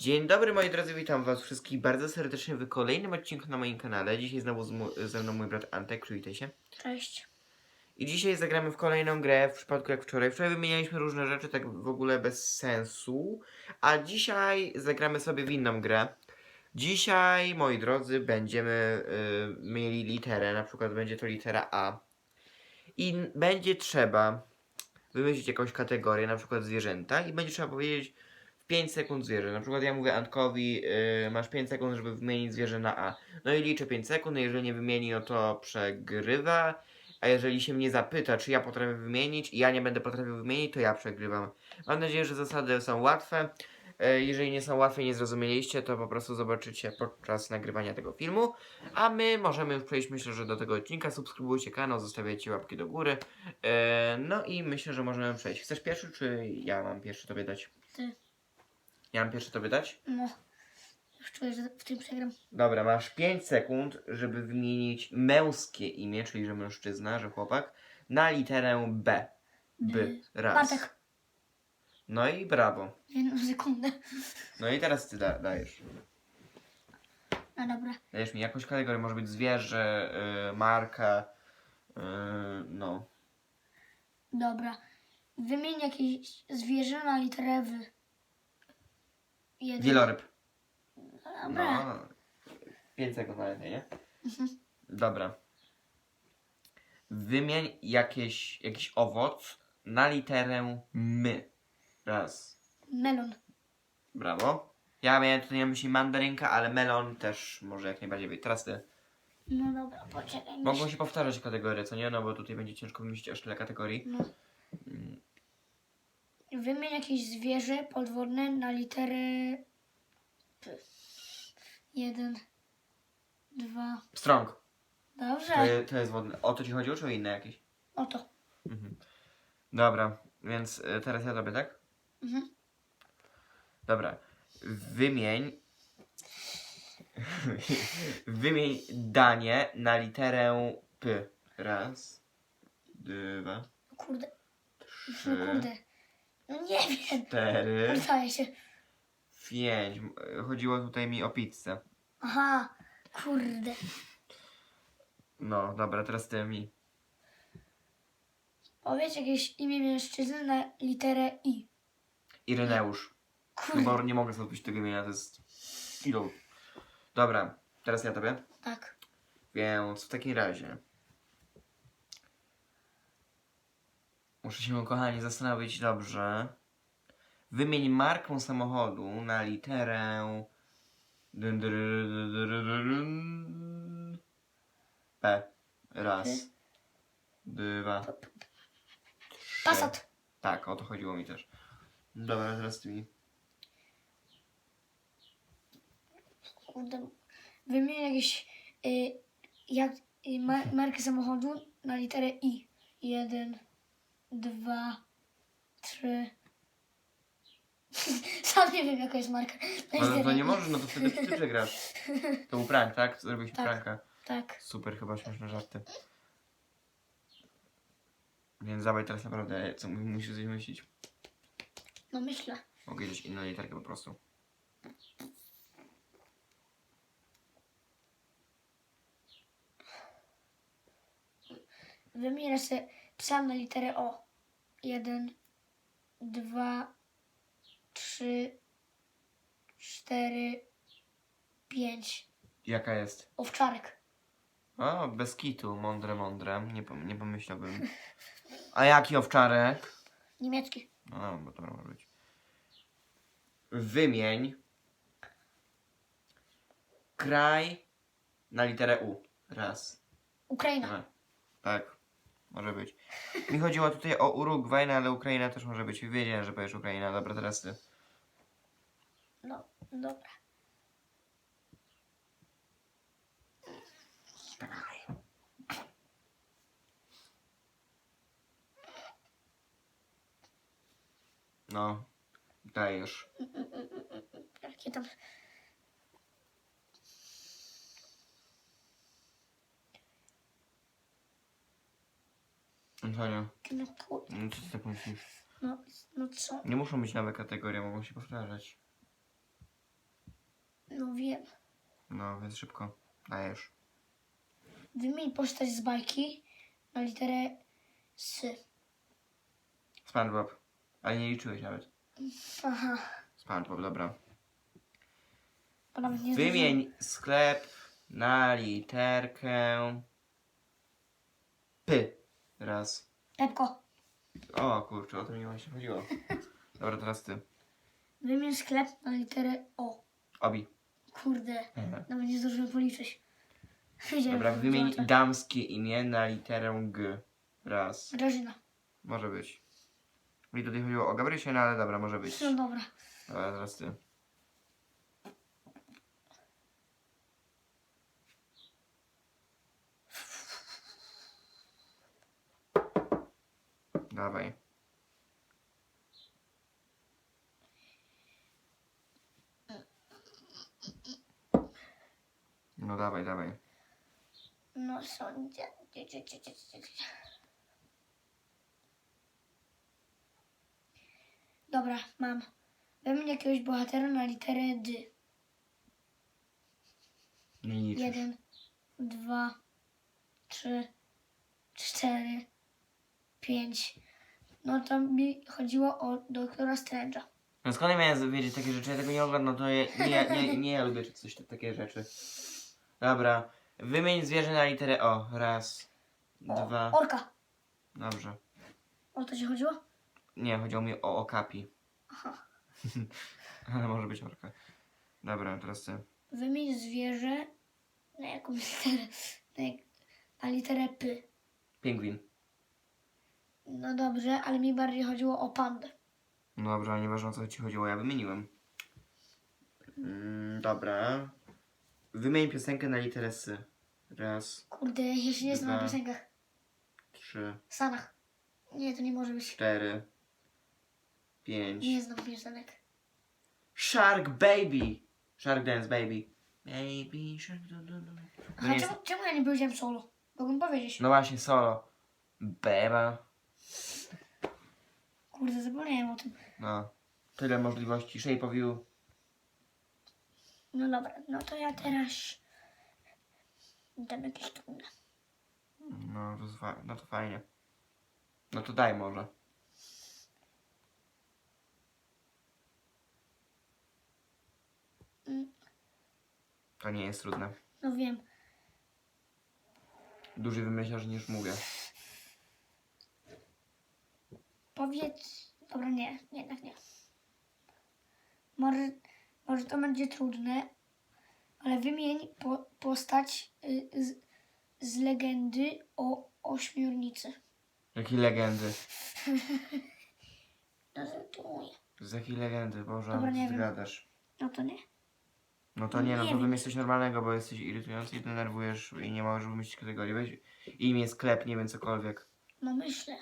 Dzień dobry moi drodzy, witam was wszystkich bardzo serdecznie w kolejnym odcinku na moim kanale. Dzisiaj znowu z ze mną mój brat Antek, przywitaj się. Cześć. I dzisiaj zagramy w kolejną grę, w przypadku jak wczoraj. Wczoraj wymienialiśmy różne rzeczy, tak w ogóle bez sensu. A dzisiaj zagramy sobie w inną grę. Dzisiaj, moi drodzy, będziemy y, mieli literę, na przykład będzie to litera A. I będzie trzeba wymyślić jakąś kategorię, na przykład zwierzęta, i będzie trzeba powiedzieć 5 sekund zwierzę. Na przykład ja mówię Antkowi, y, masz 5 sekund, żeby wymienić zwierzę na A. No i liczę 5 sekund, no jeżeli nie wymieni, no to przegrywa. A jeżeli się mnie zapyta, czy ja potrafię wymienić i ja nie będę potrafił wymienić, to ja przegrywam. Mam nadzieję, że zasady są łatwe. E, Jeżeli nie są łatwe i nie zrozumieliście, to po prostu zobaczycie podczas nagrywania tego filmu. A my możemy już przejść, myślę, że do tego odcinka. Subskrybujcie kanał, zostawiajcie łapki do góry. E, No i myślę, że możemy przejść. Chcesz pierwszy, czy ja mam pierwszy tobie dać? Ty. Ja mam pierwszy tobie dać? No. Już czuję, że w tym przegram. Dobra, masz 5 sekund, żeby wymienić męskie imię, czyli że mężczyzna, że chłopak, na literę B. B. Raz. Bartek. No i brawo. Jedną sekundę. No i teraz ty da, dajesz. No dobra. Dajesz mi jakąś kategorię, może być zwierzę, y, marka, y, no. Dobra. Wymień jakieś zwierzę na literę W. Jeden. Wieloryb. Dobra. No. 5 sekund na nie? Mhm. Dobra. Wymień jakieś, jakiś owoc na literę my. Raz. Melon. Brawo. Ja miałem tutaj na myśli mandarynka, ale melon też może jak najbardziej być. Teraz ty. No dobra, poczekaj. Mogą się powtarzać kategorie, co nie? No bo tutaj będzie ciężko wymyślić aż tyle kategorii. No. Wymień jakieś zwierzę podwodne na literę P. Jeden. Dwa. Strąg. To, Dobrze. je, to jest wodne. O to ci chodziło, czy o inne jakieś? Oto. Mhm. Dobra, więc y, teraz ja tobie, tak? Mhm. Dobra. Wymień. Wymień danie na literę P. Raz. Dwa. Kurde. Trzy. kurde. No nie wiem. Cztery. Się. Pięć. Chodziło tutaj mi o pizzę. Aha. Kurde. No, dobra, teraz ty mi. Powiedz jakieś imię mężczyzny na literę I. Ireneusz. No Kurde. bo nie mogę odpisać tego imienia, to jest kilo. Dobra, teraz ja tobie. Tak. Więc w takim razie. Muszę się, kochani, zastanowić dobrze. Wymień markę samochodu na literę. P. Raz. Dwa. Trzy. Passat. Tak, o to chodziło mi też. Dobra, teraz ty mi. Kurde. Wymień jakieś y, jak, y, ma, markę samochodu na literę I. Jeden, dwa, trzy. Sam nie wiem jaka jest marka. Ale to nie możesz, no to wtedy ty przegrasz. To był prank, tak? Zrobiliśmy Tak. pranka. Tak. Super, chyba śmieszne żarty. Więc dawaj teraz naprawdę, co mu- musisz coś myśleć. No myślę. Mogę gdzieś inną literkę po prostu. Wymień raz na literę O. Jeden, dwa, trzy, cztery, pięć. Jaka jest? Owczarek. O, bez kitu, mądre, mądre. Nie, pom- nie pomyślałbym. A jaki owczarek? Niemiecki. No, bo to może być. Wymień kraj na literę U. Raz. Ukraina. Dwa. Tak, może być. Mi chodziło tutaj o Urugwaj, no ale Ukraina też może być. Wiedziałem, że powiesz Ukraina. Dobra, teraz ty. No, dobra. No, dajesz. Jakie tam... Antonio, No, kur... no co ty tak myślisz? no, no co? Nie muszą być nowe kategorie, mogą się powtarzać. wiem. No, więc szybko. Dajesz. Wymień postać z bajki na literę S. SpongeBob. Ale nie liczyłeś nawet. Aha, SpongeBob, dobra. bo nawet nie Wymień sklep na literkę P. Raz. Pepko. O kurczę, o to mi właśnie chodziło. Dobra, teraz ty. Wymień sklep na literę O. Obi. Kurde, Mhm. nawet nie zdążyłem policzyć. Wiedziałem, Dobra, że wymień damskie imię na literę G. Raz. Grażyna. Może być. Mi tutaj chodziło o Gabrysię, no ale dobra, może być. No dobra. Dobra, teraz ty. Dawaj. No dawaj, dawaj. No sądzę. Dobra, mam. Wymień jakiegoś bohatera na literę D. Liczysz. Jeden, dwa, trzy, cztery, pięć. No to mi chodziło o doktora Strange'a. No skąd ja miałem wiedzieć takie rzeczy? Ja tego nie oglądam, to ja, nie, ja- nie, nie ja lubię coś takie rzeczy. Dobra. Wymień zwierzę na literę O. Raz. O, Dwa. Orka. Dobrze. O to ci chodziło? Nie, chodziło mi o okapi. Aha. Ale może być orka. Dobra, teraz ty. Wymień zwierzę na jakąś literę. Na, jak, na literę P. Pingwin. No dobrze, ale mi bardziej chodziło o pandę. No dobrze, ale nieważne o co ci chodziło, ja wymieniłem. Mm, dobra. Wymień piosenkę na literę S. Raz, Kurde, ja się nie znam na Dwa. piosenkach. trzy, Sanach. Nie, to nie może być. cztery, pięć. Nie znam piosenek. Shark Baby! Shark Dance Baby. Baby Shark. Du, du, du. Aha, nie czemu, czemu ja nie powiedziałem solo? Mogłem powiedzieć. No właśnie, solo. Beba. Kurde, zapomniałem o tym. No. Tyle możliwości. Shape of You. No dobra, no to ja teraz dam jakieś trudne. No fa- no to fajnie. No to daj może. Mm, To nie jest trudne. No wiem. Dłużej wymyślasz niż mówię. Powiedz. Dobra, nie, jednak nie. Może, może to będzie trudne, ale wymień po, postać y, z, z legendy o ośmiornicy. Jakiej legendy? No żartuję. Z jakiej legendy, Boże, Dobra, nie wiem. No to nie. No to nie, no Nie to wiem. wymyśl coś normalnego, bo jesteś irytujący i denerwujesz i nie możesz wymyślić kategorii. Weź imię, sklep, nie wiem, cokolwiek. No myślę.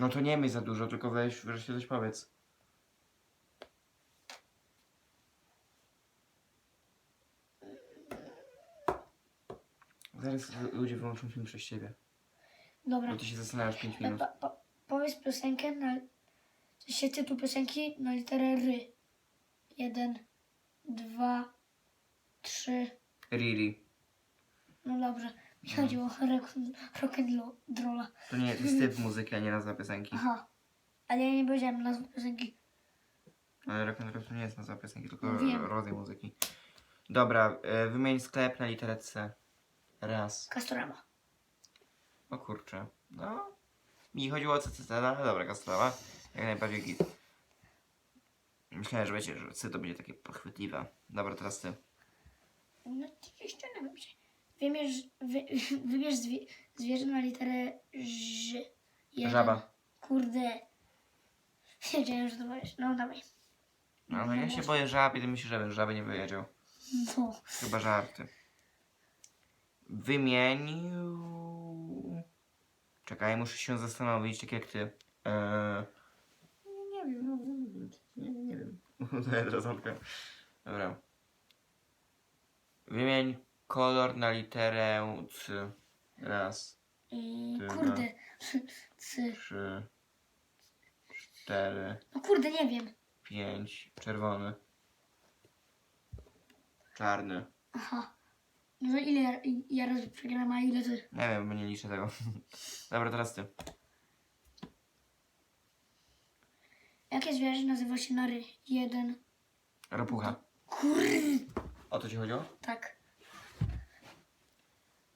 No to nie myśl za dużo, tylko weź, wreszcie coś powiedz. Zaraz ludzie wyłączą film przez ciebie. Dobra. Bo ty się zastanawiasz 5 No, minut. po, po, powiedz piosenkę na. W sensie tytuł piosenki na literę ry. Jeden, dwa, trzy. Riri. No dobrze. Mi chodziło o rock, rock and rolla. To nie, to jest typ muzyki, a nie nazwa piosenki. Aha. Ale ja nie powiedziałem nazwy piosenki. Ale rock and roll to nie jest nazwa piosenki, tylko Wiem. rodzaj muzyki. Dobra, e, wymień sklep na literę C. Raz. Castorama. O kurczę. No. Mi chodziło o CCC, no ale dobra, Kastrowa. Jak najbardziej git. Myślałem, że wiecie, że C to będzie takie pochwytliwe. Dobra, teraz ty. No oczywiście nie wiem. Wybierz, wy, wybierz zwie, zwierzę na literę ż. Jeden. Żaba. Kurde. Wiedziałem, że to powiesz. No dawaj. No, no ja się boję żab i ty myślisz, że żaby nie wyjedział. No. Chyba żarty. Wymień... Czekaj, muszę się zastanowić, tak jak ty. Eee... Nie wiem, no, nie, nie wiem. Odkryłem. Dobra. Wymień kolor na literę C. Raz, I Ty, kurde. Cy. trzy, cztery, No kurde, nie wiem. pięć. Czerwony. Czarny. Aha. No to ile ja, ja razy przegram, a ile ty? Nie wiem, bo nie liczę tego. Dobra, teraz ty. Jakie zwierzę nazywa się nary? Jeden. Ropucha. Kurde. O to ci chodziło? Tak.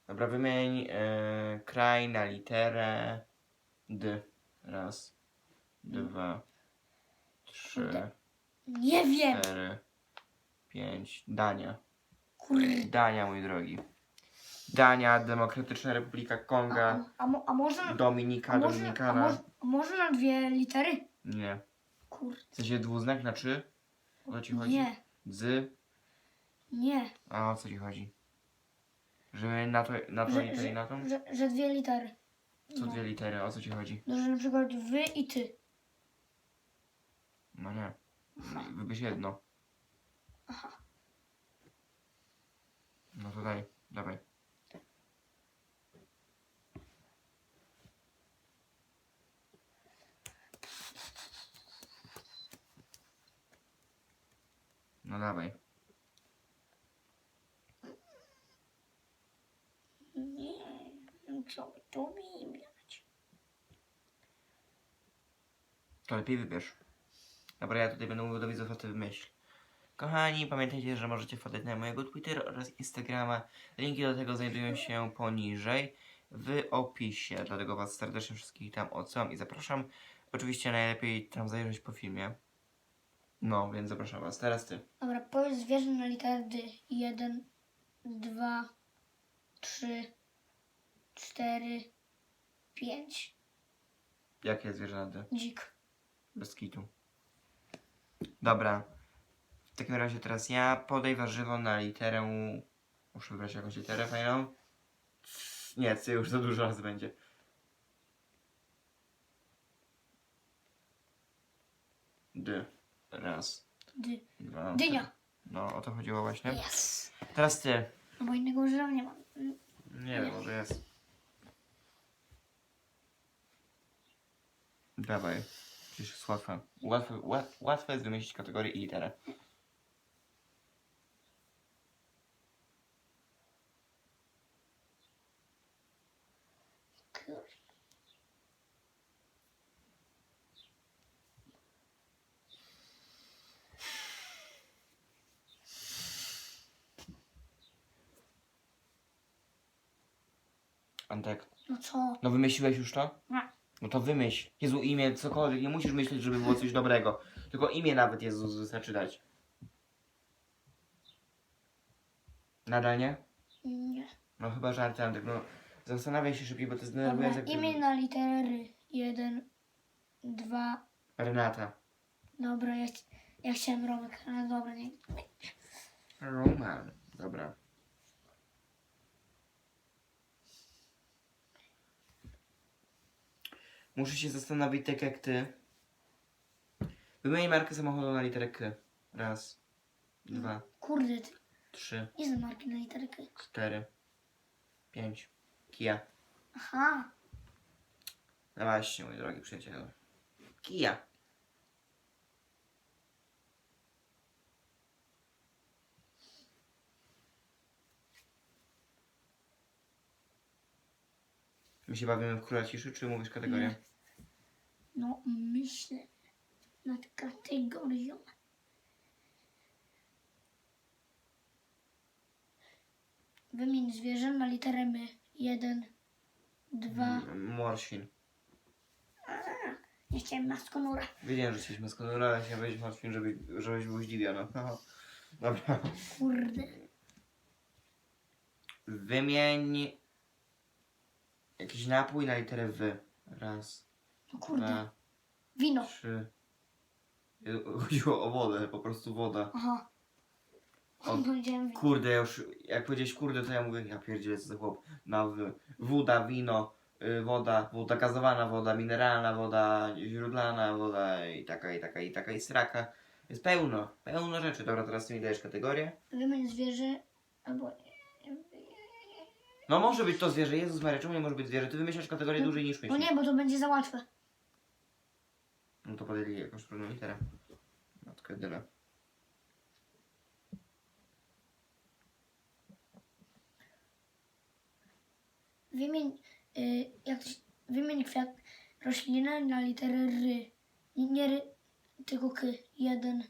Dobra, wymień e, kraj na literę D. Raz, dwa, trzy. Nie wiem. cztery, pięć. Dania. Kurde. Dania, mój drogi. Dania, Demokratyczna Republika A, Konga, a, mo- a może... Dominika, A może, a, Dominikana. może, a może na dwie litery? Nie. Kurde. W sensie dwuznak na trzy? O co ci chodzi? Nie. Z. Nie. A o co ci chodzi? Że na to, na to Że, literę i na tą? że, że, że dwie litery. Co dwie litery? O co ci chodzi? No, że na przykład wy i ty. No nie. Wybierz jedno. Aha. No to daj, dawaj. No dawaj. Nie. No Co by to wybrać? To lepiej wybierz. Dobra, ja tutaj będę mówił do widzów, a ty wymyśl. Kochani, pamiętajcie, że możecie wpadać na mojego Twittera oraz Instagrama. Linki do tego znajdują się poniżej w opisie. Dlatego Was serdecznie wszystkich tam odsyłam i zapraszam. Oczywiście najlepiej tam zajrzeć po filmie. No, więc zapraszam Was. Teraz Ty. Dobra, powiedz zwierzę na literę D. Jeden, dwa, trzy, cztery, pięć. Jakie zwierzę na D? Dzik. Bez kitu. Dobra. W takim razie teraz ja podaj warzywo na literę. Muszę wybrać jakąś literę fajną. Nie, C już za dużo raz będzie. D. Raz, D. dwa. Dynia. No, o to chodziło właśnie. Yes. Teraz ty. No bo innego używam nie mam. Nie wiem, może jest. Dawaj. Przecież jest łatwe. Łatwe, łat, łatwe jest wymyślić kategorię i literę. Antek. No co? No wymyśliłeś już to? Nie. No to wymyśl. Jezu, imię, cokolwiek. Nie musisz myśleć, żeby było coś dobrego. Tylko imię nawet Jezus wystarczy dać. Nadal nie? Nie. No chyba żarty, Antek. No zastanawiaj się szybciej, bo to jest Dobra, denerwujące. jak- imię na literę. Jeden, dwa. Renata. Dobra, ja, ch- ja chciałem Romek, ale dobra, nie. Roman. Dobra. Muszę się zastanowić tak jak ty. Wymień markę samochodu na literę K. Raz, dwa, Kurde, ty. trzy, Nie znam marki na literę K. cztery, pięć. Kia. Aha. No właśnie, mój drogi przyjacielu. Kia. My się bawimy w króla ciszy, czy mówisz kategorię? Nie. No, myślę nad kategorią. Wymień zwierzę na literę M. Jeden, dwa. M- Morświn. Nie chciałem maskonura. Wiedziałem, że chcieliśmy z konura, ale chciałem powiedzieć morświn, żeby, żebyś był zdziwiony. Haha. Dobra. Kurde. Wymień jakiś napój na literę W. Raz, No kurde. dwa, Wino. trzy. Chodziło o wodę, po prostu woda. Aha. O, Powiedziałem wino. Kurde, ja już jak powiedziałeś kurde, to ja mówię, ja pierdzielę co za chłop. Na w. Woda, wino, y, woda, woda gazowana, woda mineralna, woda źródlana, woda i taka, i taka, i taka, i sraka. Jest pełno, pełno rzeczy. Dobra, teraz ty mi dajesz kategorię. Wymień zwierzę albo. No może być to zwierzę. Jezus Maria, czemu nie może być zwierzę? Ty wymyślasz kategorię No, dłużej niż myślisz. No nie, bo to będzie za łatwe. No to podjęli jakąś trudną literę. No Matkę dyle. Wymień, y, jak to się, wymień kwiat roślinę na literę ry. Nie, nie ry, tylko k. Jeden,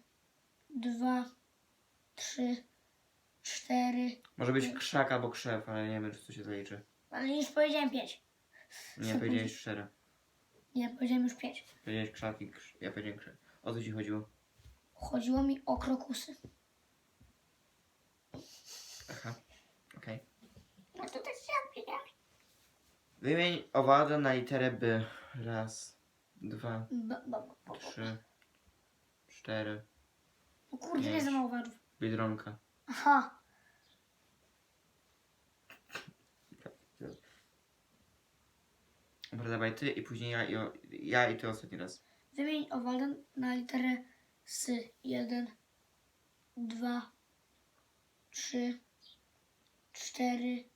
dwa, trzy, cztery. Może być krzak albo krzew, ale nie wiem, czy to się zaliczy. Ale już powiedziałem pięć. Nie, powiedziałeś szczerze. Nie, powiedziałem już pięć. Powiedziałeś krzak i krz... ja powiedziałem krzew. O co ci chodziło? Chodziło mi o krokusy. Aha, okej. No to też ja wiedziałem. Wymień owadę na literę B. Raz, dwa, trzy, cztery. No kurde, nie Pięć. za mało wadów. Biedronka. Aha. Dobra, dawaj ty i później ja i, o... ja i ty ostatni raz. Wymień owadę na literę S. Jeden, dwa, trzy, cztery,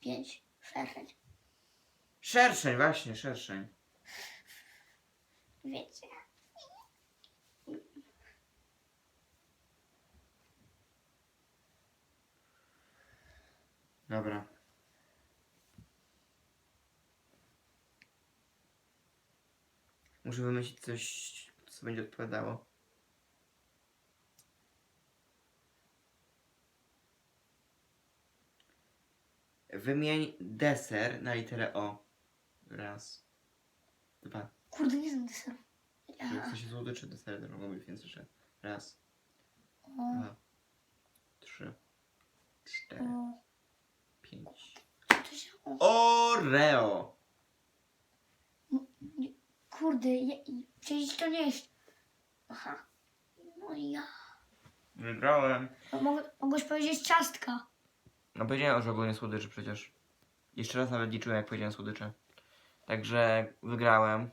pięć. Szerszeń. Szerszeń, właśnie, szerszeń. Wiecie. Dobra. Muszę wymyślić coś, co będzie odpowiadało. Wymień deser na literę O. Raz. Dwa. Kurde, nie znam deseru. Jak Ja. to się złoty czy desery to mogą być więcej rzeczy. Raz, O, dwa, trzy, cztery, o. pięć. Co to się... Oreo! Nie, Kurde, ja, przecież to nie jest... Aha. No ja. Wygrałem. No, Mog, mogłeś powiedzieć ciastka. No powiedziałem że ogólnie słodyczy przecież. Jeszcze raz nawet liczyłem jak powiedziałem słodycze. Także wygrałem.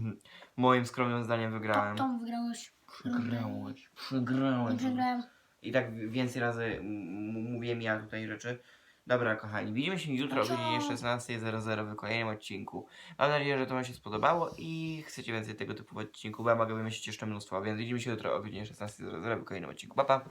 Moim skromnym zdaniem To, wygrałem. Tom wygrałeś. Przegrałeś. Nie Przegrałeś. przegrałem. I tak więcej razy m- m- mówiłem ja tutaj rzeczy. Dobra, kochani, widzimy się jutro o godzinie 16.00 w kolejnym odcinku. Mam nadzieję, że to Wam się spodobało i chcecie więcej tego typu odcinków, bo ja mogę wymyślić jeszcze mnóstwo, więc widzimy się jutro o godzinie 16.00 w kolejnym odcinku. Pa, pa!